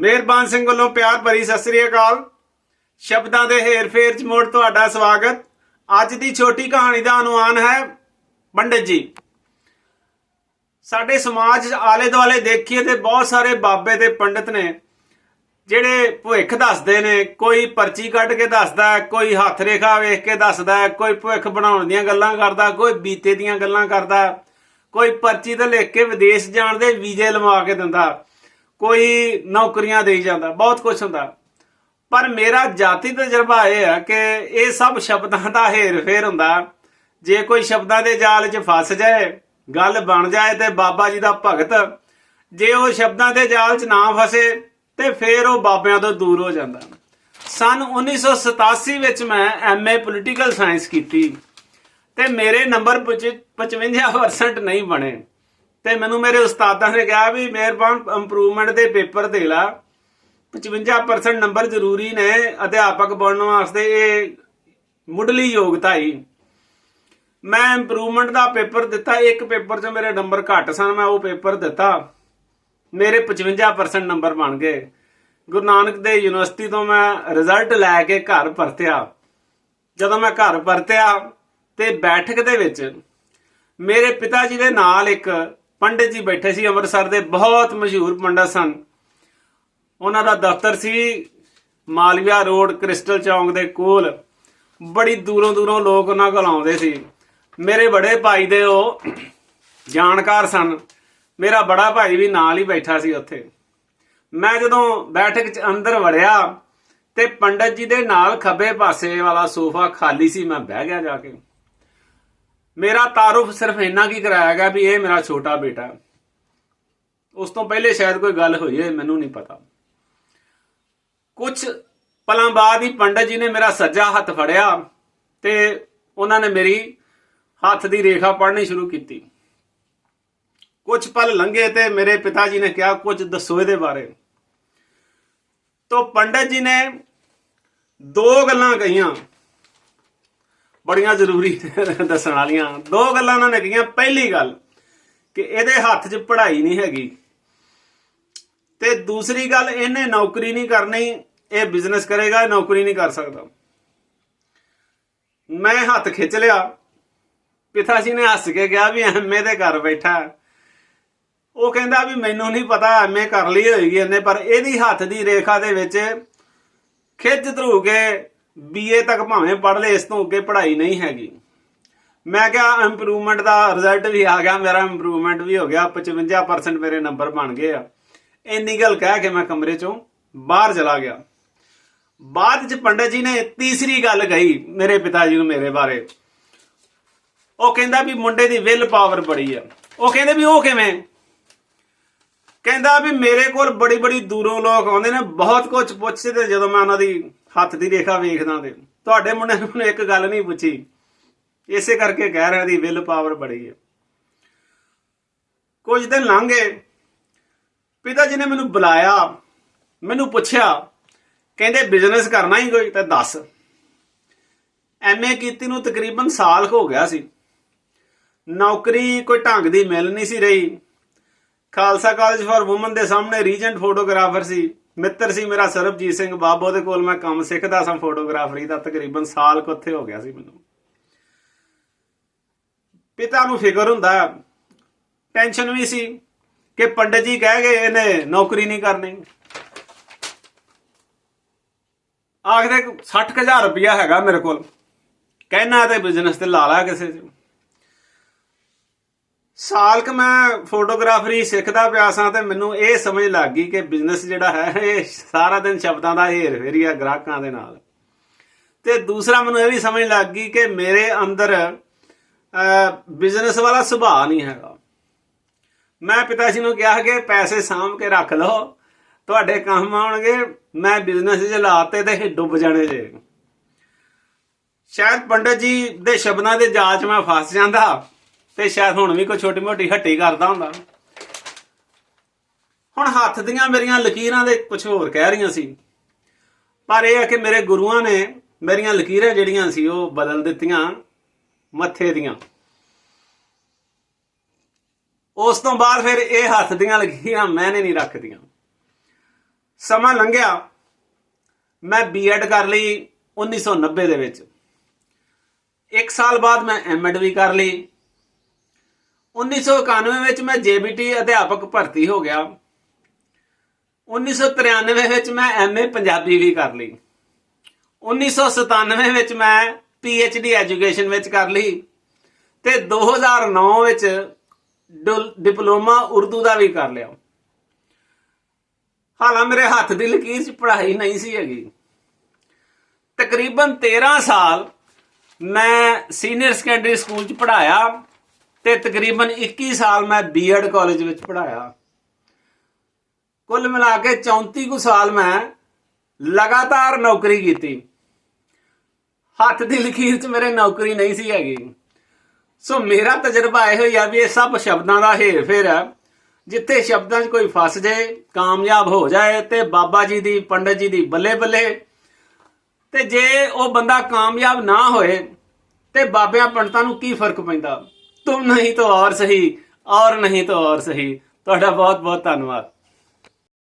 ਮਿਹਰਬਾਨ ਸਿੰਘ ਵੱਲੋਂ ਪਿਆਰ ਭਰੀ ਸਤਿ ਸ੍ਰੀ ਅਕਾਲ। ਸ਼ਬਦਾਂ ਦੇ ਹੇਰ-ਫੇਰ ਚ ਮੋੜ ਤੁਹਾਡਾ ਸਵਾਗਤ। ਅੱਜ ਦੀ ਛੋਟੀ ਕਹਾਣੀ ਦਾ ਅਨੁਮਾਨ ਹੈ ਪੰਡਿਤ ਜੀ। ਸਾਡੇ ਸਮਾਜ ਆਲੇ ਦੁਆਲੇ ਦੇਖੀਏ ਤੇ ਬਹੁਤ ਸਾਰੇ ਬਾਬੇ ਤੇ ਪੰਡਿਤ ਨੇ, ਜਿਹੜੇ ਭੁੱਖ ਦੱਸਦੇ ਨੇ, ਕੋਈ ਪਰਚੀ ਕੱਢ ਕੇ ਦੱਸਦਾ, ਕੋਈ ਹੱਥ ਰੇਖਾ ਵੇਖ ਕੇ ਦੱਸਦਾ, ਕੋਈ ਭੁੱਖ ਬਣਾਉਣ ਦੀਆਂ ਗੱਲਾਂ ਕਰਦਾ, ਕੋਈ ਬੀਤੇ ਦੀਆਂ ਗੱਲਾਂ ਕਰਦਾ, ਕੋਈ ਪਰਚੀ ਤੇ ਲਿਖ ਕੇ ਵਿਦੇਸ਼ ਜਾਣ ਦੇ ਵੀਜ਼ੇ ਲਵਾ ਕੇ ਦਿੰਦਾ। ਕੋਈ ਨੌਕਰੀਆਂ ਦੇਈ ਜਾਂਦਾ, ਬਹੁਤ ਕੁਝ ਹੁੰਦਾ। ਪਰ ਮੇਰਾ ਜਾਤੀ ਤਜਰਬਾ ਇਹ ਹੈ ਕਿ ਇਹ ਸਭ ਸ਼ਬਦਾਂ ਦਾ ਹੇਰ-ਫੇਰ ਹੁੰਦਾ। ਜੇ ਕੋਈ ਸ਼ਬਦਾਂ ਦੇ ਜਾਲ 'ਚ ਫਸ ਜਾਏ, ਗੱਲ ਬਣ ਜਾਏ ਤੇ ਬਾਬਾ ਜੀ ਦਾ ਭਗਤ, ਜੇ ਉਹ ਸ਼ਬਦਾਂ ਦੇ ਜਾਲ 'ਚ ਨਾ ਫਸੇ ਤੇ ਫੇਰ ਉਹ ਬਾਬਿਆਂ ਤੋਂ ਦੂਰ ਹੋ ਜਾਂਦਾ। ਸਨ 1987 ਵਿੱਚ ਮੈਂ ਐਮਏ ਪੋਲੀਟੀਕਲ ਸਾਇੰਸ ਕੀਤੀ ਤੇ ਮੇਰੇ ਨੰਬਰ 55% ਨਹੀਂ ਬਣੇ। ਤੇ ਮੈਨੂੰ ਮੇਰੇ ਉਸਤਾਦਾਂ ਨੇ ਕਿਹਾ ਵੀ ਮਿਹਰਬਾਨ ਇੰਪਰੂਵਮੈਂਟ ਦੇ ਪੇਪਰ ਦੇ ਲਾ। 55% ਨੰਬਰ ਜ਼ਰੂਰੀ ਨੇ, ਅਧਿਆਪਕ ਬਣਨ ਵਾਸਤੇ ਇਹ ਮੁੱਢਲੀ ਯੋਗਤਾ ਹੀ ਮੈਂ ਇੰਪਰੂਵਮੈਂਟ ਦਾ ਪੇਪਰ ਦਿੱਤਾ, ਇੱਕ ਪੇਪਰ 'ਚ ਮੇਰੇ ਨੰਬਰ ਘੱਟ ਸਨ, ਮੈਂ ਉਹ ਪੇਪਰ ਦਿੱਤਾ। ਮੇਰੇ 55% ਨੰਬਰ ਬਣ ਗਏ। ਗੁਰੂ ਨਾਨਕ ਦੇ ਯੂਨੀਵਰਸਿਟੀ ਤੋਂ ਮੈਂ ਰਿਜ਼ਲਟ ਲੈ ਕੇ ਘਰ ਪਰਤਿਆ। ਜਦੋਂ ਮੈਂ ਘਰ ਪਰਤਿਆ ਤੇ ਬੈਠਕ ਦੇ ਵਿੱਚ ਮੇਰੇ ਪਿਤਾ ਜੀ ਦੇ ਨਾਲ ਇੱਕ ਪੰਡਿਤ ਜੀ ਬੈਠੇ ਸੀ ਅੰਮ੍ਰਿਤਸਰ ਦੇ, ਬਹੁਤ ਮਸ਼ਹੂਰ ਪੰਡਤ ਸਨ। ਉਹਨਾਂ ਦਾ ਦਫ਼ਤਰ ਸੀ ਮਾਲਵੀਆ ਰੋਡ, ਕ੍ਰਿਸਟਲ ਚੌਂਕ ਦੇ ਕੋਲ। ਬੜੀ ਦੂਰੋਂ ਦੂਰੋਂ ਲੋਕ ਉਹਨਾਂ ਕੋਲ ਆਉਂਦੇ ਸੀ। ਮੇਰੇ ਬੜੇ ਭਾਈ ਦੇ ਉਹ ਜਾਣਕਾਰ ਸਨ। ਮੇਰਾ ਬੜਾ ਭਾਈ ਵੀ ਨਾਲ ਹੀ ਬੈਠਾ ਸੀ ਉੱਥੇ। ਮੈਂ ਜਦੋਂ ਬੈਠਕ 'ਚ ਅੰਦਰ ਵੜਿਆ ਤੇ ਪੰਡਤ ਜੀ ਦੇ ਨਾਲ ਖੱਬੇ ਪਾਸੇ ਵਾਲਾ ਸੋਫਾ ਖਾਲੀ ਸੀ, ਮੈਂ ਬਹਿ ਗਿਆ ਜਾ ਕੇ। ਮੇਰਾ ਤਾਰਫ ਸਿਰਫ ਇੰਨਾ ਕੀ ਕਰਾਇਆ ਗਿਆ ਵੀ ਇਹ ਮੇਰਾ ਛੋਟਾ ਬੇਟਾ ਉਸ ਤੋਂ ਪਹਿਲੇ ਸ਼ਾਇਦ ਕੋਈ ਗੱਲ ਹੋਈ ਹੈ ਮੈਨੂੰ ਨਹੀਂ ਪਤਾ। ਕੁਝ ਪਲਾਂ ਬਾਅਦ ਹੀ ਪੰਡਤ ਜੀ ਨੇ ਮੇਰਾ ਸੱਜਾ ਹੱਥ ਫੜਿਆ ਤੇ ਉਹਨਾਂ ਨੇ ਮੇਰੀ ਹੱਥ ਦੀ ਰੇਖਾ ਪੜ੍ਹਨੀ ਸ਼ੁਰੂ ਕੀਤੀ। ਕੁਝ ਪਲ ਲੰਘੇ ਤੇ ਮੇਰੇ ਪਿਤਾ ਜੀ ਨੇ ਕਿਹਾ ਕੁਝ ਦੱਸੋ ਇਹਦੇ ਬਾਰੇ। ਤੋਂ ਪੰਡਤ ਜੀ ਨੇ ਦੋ ਗੱਲਾਂ ਕਹੀਆਂ। ਬੜੀਆਂ ਜ਼ਰੂਰੀ ਦੱਸਣ ਵਾਲੀਆਂ। ਦੋ ਗੱਲਾਂ ਉਹਨਾਂ ਨੇ ਕਹੀਆਂ। ਪਹਿਲੀ ਗੱਲ ਕਿ ਇਹਦੇ ਹੱਥ 'ਚ ਪੜ੍ਹਾਈ ਨਹੀਂ ਹੈਗੀ। ਤੇ ਦੂਸਰੀ ਗੱਲ, ਇਹਨੇ ਨੌਕਰੀ ਨਹੀਂ ਕਰਨੀ, ਇਹ ਬਿਜ਼ਨਸ ਕਰੇਗਾ ਨੌਕਰੀ ਨਹੀਂ ਕਰ ਸਕਦਾ। ਮੈਂ ਹੱਥ ਖਿੱਚ ਲਿਆ। ਪਿਤਾ ਜੀ ਨੇ ਹੱਸ ਕੇ ਕਿਹਾ ਵੀ ਐਮਏ ਦੇ ਘਰ ਬੈਠਾ। ਉਹ ਕਹਿੰਦਾ ਵੀ ਮੈਨੂੰ ਨਹੀਂ ਪਤਾ ਐਮਏ ਕਰ ਲਈ ਹੋਏਗੀ ਇਹਨੇ, ਪਰ ਇਹਦੀ ਹੱਥ ਦੀ ਰੇਖਾ ਦੇ ਵਿੱਚ ਖਿੱਚ ਧਰੂ ਕੇ ਬੀਏ ਤੱਕ ਭਾਵੇਂ ਪੜ੍ਹ ਲੇ ਇਸ ਤੋਂ ਅੱਗੇ ਪੜ੍ਹਾਈ ਨਹੀਂ ਹੈਗੀ। ਮੈਂ ਕਿਹਾ ਇੰਪਰੂਵਮੈਂਟ ਦਾ ਰਿਜ਼ਲਟ ਵੀ ਆ ਗਿਆ, ਮੇਰਾ ਇੰਪਰੂਵਮੈਂਟ ਵੀ ਹੋ ਗਿਆ 55% ਮੇਰੇ ਨੰਬਰ ਬਣ ਗਏ ਆ। ਇੰਨੀ ਗੱਲ ਕਹਿ ਕੇ ਮੈਂ ਕਮਰੇ ਚੋਂ ਬਾਹਰ ਚਲਾ ਗਿਆ। ਬਾਅਦ ਚ ਪੰਡਤ ਜੀ ਨੇ ਤੀਸਰੀ ਗੱਲ ਕਹੀ ਮੇਰੇ ਪਿਤਾ ਜੀ ਨੂੰ ਮੇਰੇ ਬਾਰੇ। ਉਹ ਕਹਿੰਦਾ ਵੀ ਮੁੰਡੇ ਦੀ ਵਿਲ ਪਾਵਰ ਬੜੀ ਆ। ਉਹ ਕਹਿੰਦੇ ਵੀ ਉਹ ਕਿਵੇਂ? ਕਹਿੰਦਾ ਵੀ ਮੇਰੇ ਕੋਲ ਬੜੀ ਬੜੀ ਦੂਰੋਂ ਲੋਕ ਆਉਂਦੇ ਨੇ, ਬਹੁਤ ਕੁਝ ਪੁੱਛਦੇ ਤੇ ਜਦੋਂ ਮੈਂ ਉਹਨਾਂ ਦੀ ਹੱਥ ਦੀ ਰੇਖਾ ਵੇਖਦਾ ਤੇ ਤੁਹਾਡੇ ਮੁੰਡੇ ਨੇ ਮੈਨੂੰ ਇੱਕ ਗੱਲ ਨਹੀਂ ਪੁੱਛੀ। ਇਸੇ ਕਰਕੇ ਕਹਿ ਰਿਹਾ ਦੀ ਵਿਲ ਪਾਵਰ ਬੜੀ ਹੈ। ਕੁਝ ਦਿਨ ਲੰਘ ਗਏ। ਪਿਤਾ ਜੀ ਨੇ ਮੈਨੂੰ ਬੁਲਾਇਆ, ਮੈਨੂੰ ਪੁੱਛਿਆ, ਕਹਿੰਦੇ ਬਿਜ਼ਨਸ ਕਰਨਾ ਹੀ ਕੋਈ ਤਾਂ ਦੱਸ। ਐਮਏ ਕੀਤੀ ਨੂੰ ਤਕਰੀਬਨ ਸਾਲ ਹੋ ਗਿਆ ਸੀ। ਨੌਕਰੀ ਕੋਈ ਢੰਗ ਦੀ ਮਿਲ ਨਹੀਂ ਸੀ ਰਹੀ। ਖਾਲਸਾ ਕਾਲਜ ਫਾਰ ਔਮਨ ਦੇ ਸਾਹਮਣੇ ਰੀਜੈਂਟ ਫੋਟੋਗ੍ਰਾਫਰ ਸੀ। ਮਿੱਤਰ ਸੀ ਮੇਰਾ ਸਰਬਜੀਤ ਸਿੰਘ ਬਾਬੋ ਦੇ ਕੋਲ ਮੈਂ ਕੰਮ ਸਿੱਖਦਾ ਸਾਂ ਫੋਟੋਗ੍ਰਾਫਰੀ ਦਾ ਤਕਰੀਬਨ ਸਾਲ ਕੁ ਉੱਥੇ ਹੋ ਗਿਆ ਸੀ ਮੈਨੂੰ। ਪਿਤਾ ਨੂੰ ਫਿਕਰ ਹੁੰਦਾ, ਟੈਨਸ਼ਨ ਵੀ ਸੀ ਕਿ ਪੰਡਤ ਜੀ ਕਹਿ ਗਏ ਇਹਨੇ ਨੌਕਰੀ ਨਹੀਂ ਕਰਨੀ। ਆਖਦੇ 60000 ਰੁਪਇਆ ਹੈਗਾ ਮੇਰੇ ਕੋਲ, ਕਹਿਣਾ ਤੇ ਬਿਜ਼ਨਸ ਤੇ ਲਾ ਲਾ ਕਿਸੇ ਚ। ਸਾਲ ਕ ਮੈਂ ਫੋਟੋਗ੍ਰਾਫਰੀ ਸਿੱਖਦਾ ਪਿਆ ਸਾਂ ਤੇ ਮੈਨੂੰ ਇਹ ਸਮਝ ਲੱਗ ਗਈ ਕਿ ਬਿਜ਼ਨਸ ਜਿਹੜਾ ਹੈ, ਇਹ ਸਾਰਾ ਦਿਨ ਸ਼ਬਦਾਂ ਦਾ ਹੇਰ ਫੇਰੀ ਆ ਗ੍ਰਾਹਕਾਂ ਦੇ ਨਾਲ। ਤੇ ਦੂਸਰਾ ਮੈਨੂੰ ਇਹ ਵੀ ਸਮਝ ਲੱਗ ਗਈ ਕਿ ਮੇਰੇ ਅੰਦਰ ਬਿਜ਼ਨਸ ਵਾਲਾ ਸੁਭਾਅ ਨਹੀਂ ਹੈਗਾ। ਮੈਂ ਪਿਤਾ ਜੀ ਨੂੰ ਕਿਹਾ ਕਿ ਪੈਸੇ ਸਾਂਭ ਕੇ ਰੱਖ ਲਓ, ਤੁਹਾਡੇ ਕੰਮ ਆਉਣਗੇ, ਮੈਂ ਬਿਜ਼ਨਸ 'ਚ ਲਾਤੇ ਤੇ ਡੁੱਬ ਜਾਣੇ ਜੇ। ਸ਼ਾਇਦ ਪੰਡਤ ਜੀ ਦੇ ਸ਼ਬਦਾਂ ਦੇ ਜਾਚ ਮੈਂ ਫਸ ਜਾਂਦਾ। ਤੇ ਸ਼ਾਇਦ ਹੁਣ ਵੀ ਕੋਈ ਛੋਟੀ ਮੋਟੀ ਹੱਟੀ ਕਰਦਾ ਹੁੰਦਾ। ਹੁਣ ਹੱਥ ਦੀਆਂ ਮੇਰੀਆਂ ਲਕੀਰਾਂ ਦੇ ਕੁਝ ਹੋਰ ਕਹਿ ਰਹੀਆਂ ਸੀ। ਪਰ ਇਹ ਹੈ ਕਿ ਮੇਰੇ ਗੁਰੂਆਂ ਨੇ ਮੇਰੀਆਂ ਲਕੀਰਾਂ ਜਿਹੜੀਆਂ ਸੀ ਉਹ ਬਦਲ ਦਿੱਤੀਆਂ ਮੱਥੇ ਦੀਆਂ। ਉਸ ਤੋਂ ਬਾਅਦ ਫਿਰ ਇਹ ਹੱਥ ਦੀਆਂ ਲਕੀਰਾਂ ਮੈਨੇ ਨਹੀਂ ਰੱਖਦੀਆਂ। ਸਮਾਂ ਲੰਘਿਆ। ਮੈਂ ਬੀਐਡ ਕਰ ਲਈ 1990 ਦੇ ਵਿੱਚ। ਇੱਕ ਸਾਲ ਬਾਅਦ ਮੈਂ ਐਮਐਡ ਵੀ ਕਰ ਲਈ। 1991 ਵਿੱਚ ਮੈਂ ਜੇਬੀਟੀ ਅਧਿਆਪਕ ਭਰਤੀ ਹੋ ਗਿਆ। 1993 ਵਿੱਚ ਮੈਂ ਐਮਏ ਪੰਜਾਬੀ ਵੀ ਕਰ ਲਈ। 1997 ਵਿੱਚ ਮੈਂ ਪੀਐਚਡੀ ਐਜੂਕੇਸ਼ਨ ਵਿੱਚ ਕਰ ਲਈ ਤੇ 2009 ਵਿੱਚ ਡੁਲ- ਡਿਪਲੋਮਾ ਉਰਦੂ ਦਾ ਵੀ ਕਰ ਲਿਆ। ਹਾਲਾਂ ਮੇਰੇ ਹੱਥ ਦੀ ਲਕੀਰ 'ਚ ਪੜ੍ਹਾਈ ਨਹੀਂ ਸੀ ਹੈਗੀ। ਤਕਰੀਬਨ 13 ਸਾਲ ਮੈਂ ਸੀਨੀਅਰ ਸੈਕੰਡਰੀ ਸਕੂਲ 'ਚ ਪੜ੍ਹਾਇਆ। ਤੇ ਤਕਰੀਬਨ 21 ਸਾਲ ਮੈਂ ਬੀਐਡ ਕਾਲਜ ਵਿੱਚ ਪੜ੍ਹਾਇਆ। ਕੁੱਲ ਮਿਲਾ ਕੇ 34 ਕੁ ਸਾਲ ਮੈਂ ਲਗਾਤਾਰ ਨੌਕਰੀ ਕੀਤੀ। ਹੱਥ ਦੀ ਲਕੀਰ 'ਚ ਮੇਰੇ ਨੌਕਰੀ ਨਹੀਂ ਸੀ ਹੈਗੀ। ਸੋ ਮੇਰਾ ਤਜਰਬਾ ਇਹੋ ਹੀ ਆ ਵੀ ਇਹ ਸਭ ਸ਼ਬਦਾਂ ਦਾ ਹੇਰ ਫੇਰ ਹੈ। ਜਿੱਥੇ ਸ਼ਬਦਾਂ 'ਚ ਕੋਈ ਫਸ ਜਾਏ, ਕਾਮਯਾਬ ਹੋ ਜਾਏ ਤੇ ਬਾਬਾ ਜੀ ਦੀ, ਪੰਡਤ ਜੀ ਦੀ ਬੱਲੇ ਬੱਲੇ। ਤੇ ਜੇ ਉਹ ਬੰਦਾ ਕਾਮਯਾਬ ਨਾ ਹੋਏ ਤੇ ਬਾਬਿਆਂ ਪੰਡਤਾਂ ਨੂੰ ਕੀ ਫ਼ਰਕ ਪੈਂਦਾ? ਤੁਮ ਨਹੀਂ ਤਾਂ ਔਰ ਸਹੀ ਔਰ ਨਹੀਂ ਤਾਂ ਔਰ ਸਹੀ। ਤੁਹਾਡਾ ਬਹੁਤ ਬਹੁਤ ਧੰਨਵਾਦ।